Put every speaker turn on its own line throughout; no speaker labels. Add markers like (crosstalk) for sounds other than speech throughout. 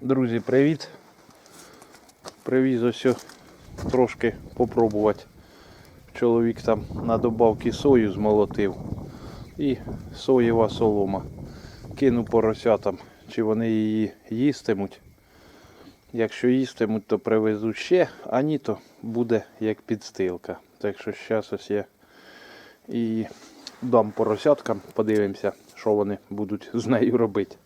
Друзі, привіт! Привіз ось трошки попробувати. Чоловік там на добавки сою змолотив і соєва солома. Кину поросятам, чи вони її їстимуть. Якщо їстимуть, то привезу ще, а ні, то буде як підстилка. Так що зараз ось я і дам поросяткам, подивимося, що вони будуть з нею робити.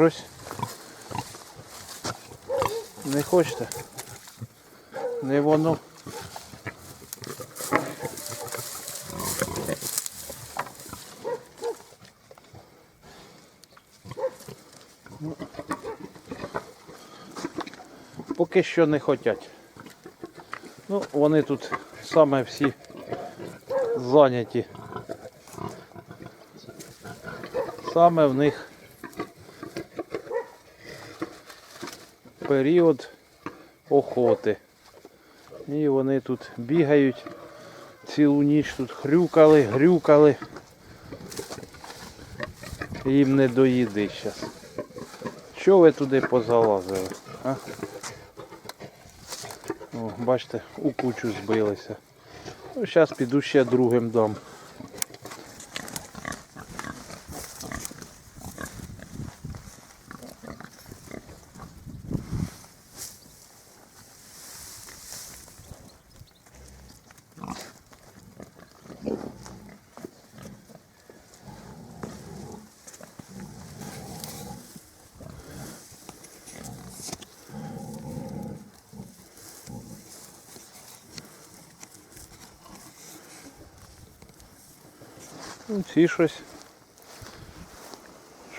Щось? Не хочете? Не воно. Ну, Поки що не хочуть. Ну, вони тут саме всі зайняті. Саме в них період охоти. І вони тут бігають цілу ніч тут хрюкали, грюкали. Їм не до їди зараз. Що ви туди позалазили? А? О, бачите, у кучу збилися. Ну, зараз піду ще другим дам. Ці щось.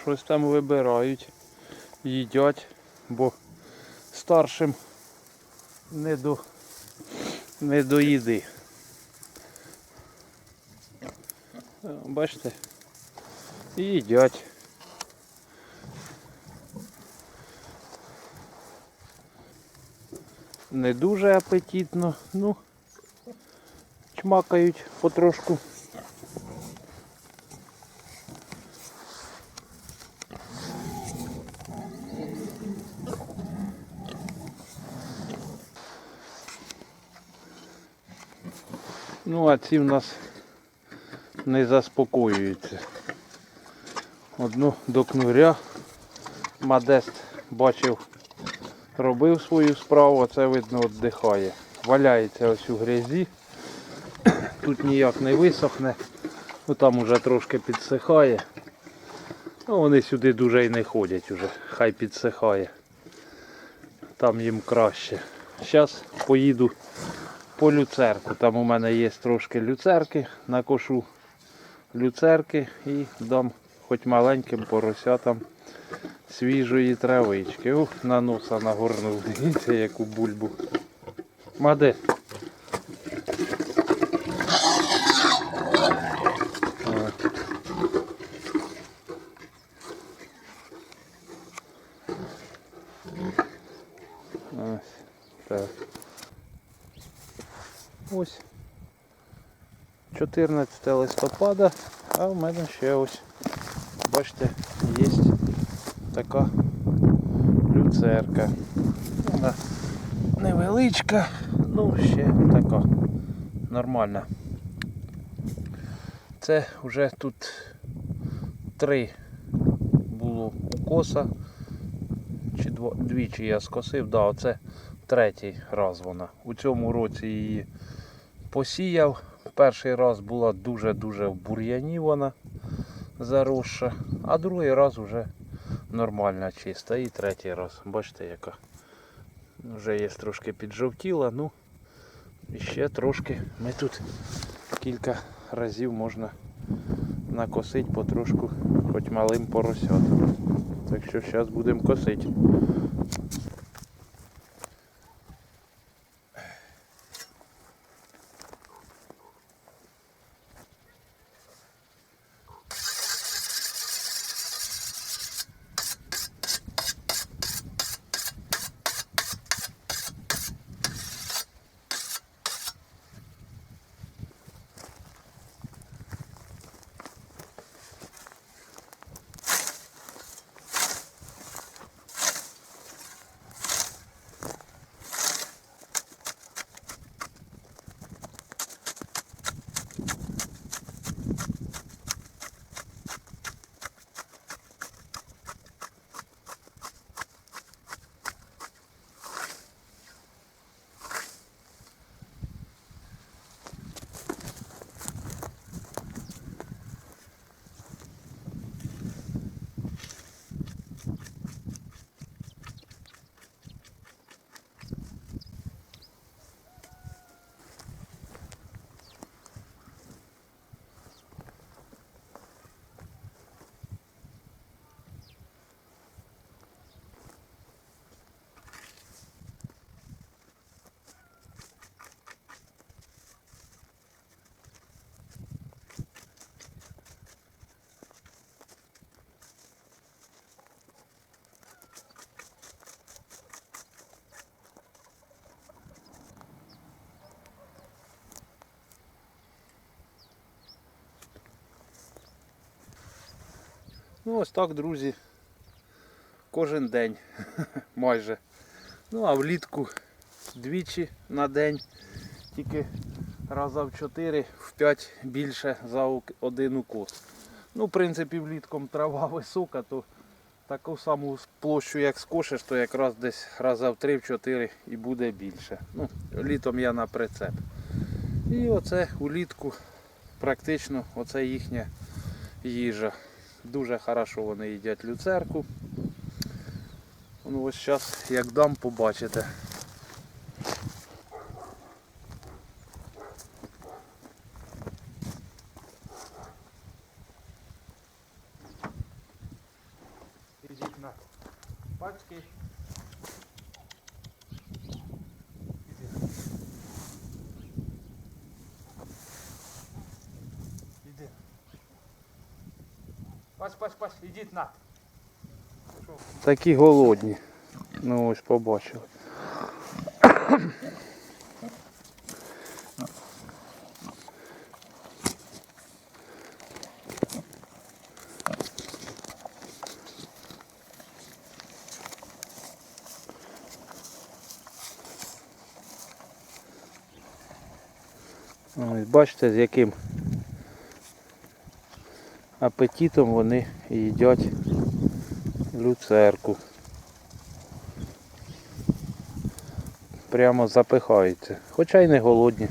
Щось там вибирають, їдять, бо старшим не до, не до їди. Бачите? Їдять. Не дуже апетитно, ну чмакають потрошку. Ну, а ці в нас не заспокоюються. Одну до кнуря Модест бачив, робив свою справу, а це видно віддихає. Валяється ось у грязі. Тут ніяк не висохне. Ну там уже трошки підсихає. Ну, вони сюди дуже і не ходять уже. Хай підсихає. Там їм краще. Зараз поїду по люцерку. Там у мене є трошки люцерки, накошу люцерки і дам хоч маленьким поросятам свіжої травички. Ух, на носа нагорнув. Дивіться, яку бульбу. Маде. Ось так. Ось 14 листопада, а в мене ще ось, бачите, є така люцерка. Вона невеличка, ну ще така нормальна. Це вже тут три було укоса. Чи дво, двічі я скосив, да, оце третій раз вона. У цьому році її посіяв. Перший раз була дуже-дуже в бур'яні вона заросша, а другий раз вже нормальна чиста. І третій раз, бачите, яка вже є трошки піджовтіла, ну і ще трошки. Ми тут кілька разів можна накосити потрошку, хоч малим поросятам. Так що зараз будемо косити. Ну ось так, друзі. Кожен день (laughs) майже. Ну а влітку двічі на день. Тільки раза в 4, в 5 більше за один укос. Ну, в принципі, влітком трава (laughs) висока, то таку саму площу, як скошиш, то якраз десь раза в 3-4 і буде більше. Ну, літом я на прицеп. І оце улітку практично оце їхня їжа. Дуже хорошо вони їдять люцерку. Ну ось зараз як дам, побачите. Пась, пась, пась, ідіть на. Такі голодні. Ну ось побачили. Ось бачите, з яким апетитом вони їдять люцерку. Прямо запихаються. Хоча й не голодні.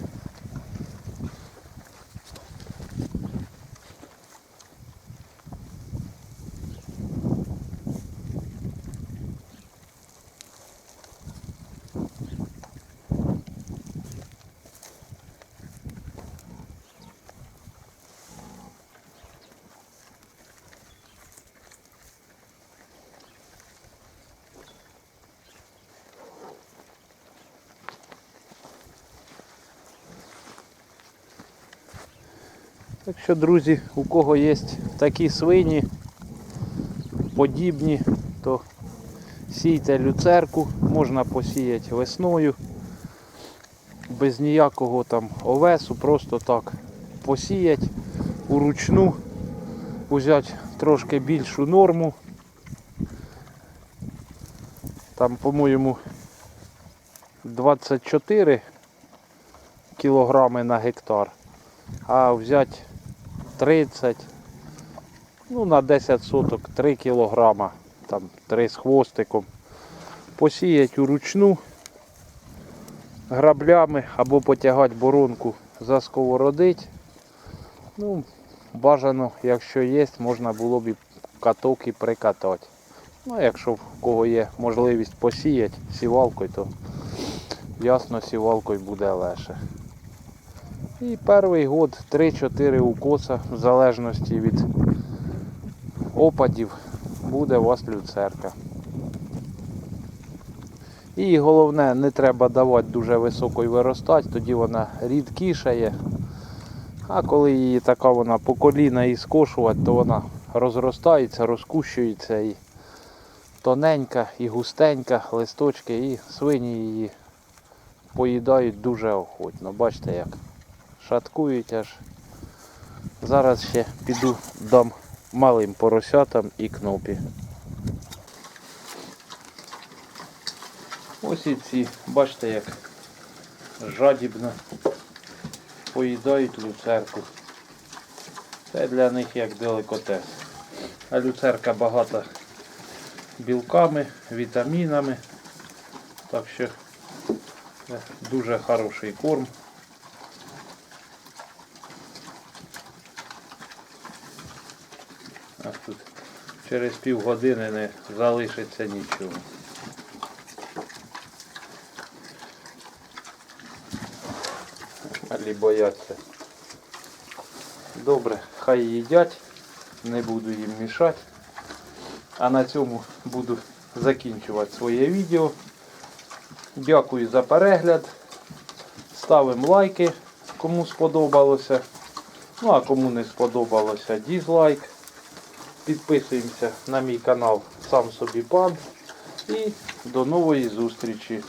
Так що, друзі, у кого є такі свині, подібні, то сійте люцерку, можна посіяти весною, без ніякого там овесу, просто так посіяти уручну, взяти трошки більшу норму. Там, по-моєму, 24 кілограми на гектар а взяти 30, ну на 10 соток 3 кілограма, там 3 з хвостиком. Посіяти уручну граблями або потягати боронку за сковородить. Ну, бажано, якщо є, можна було б і каток і прикатати. Ну, а якщо в кого є можливість посіяти сівалкою, то ясно сівалкою буде легше. І перший год 3-4 укоса, в залежності від опадів, буде у вас люцерка. І головне, не треба давати дуже високою виростати, тоді вона рідкішає. А коли її така вона по коліна і скошувати, то вона розростається, розкущується і тоненька, і густенька, листочки, і свині її поїдають дуже охотно. Бачите як шаткують аж. Зараз ще піду дам малим поросятам і кнопі. Ось і ці, бачите, як жадібно поїдають люцерку. Це для них як деликатес. А люцерка багата білками, вітамінами. Так що це дуже хороший корм. Аж тут через півгодини не залишиться нічого. Алі бояться. Добре, хай їдять, не буду їм мішати. А на цьому буду закінчувати своє відео. Дякую за перегляд. Ставимо лайки, кому сподобалося. Ну а кому не сподобалося, дізлайк. Підписуємося на мій канал Сам собі пан. І до нової зустрічі.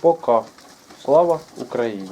Пока. Слава Україні!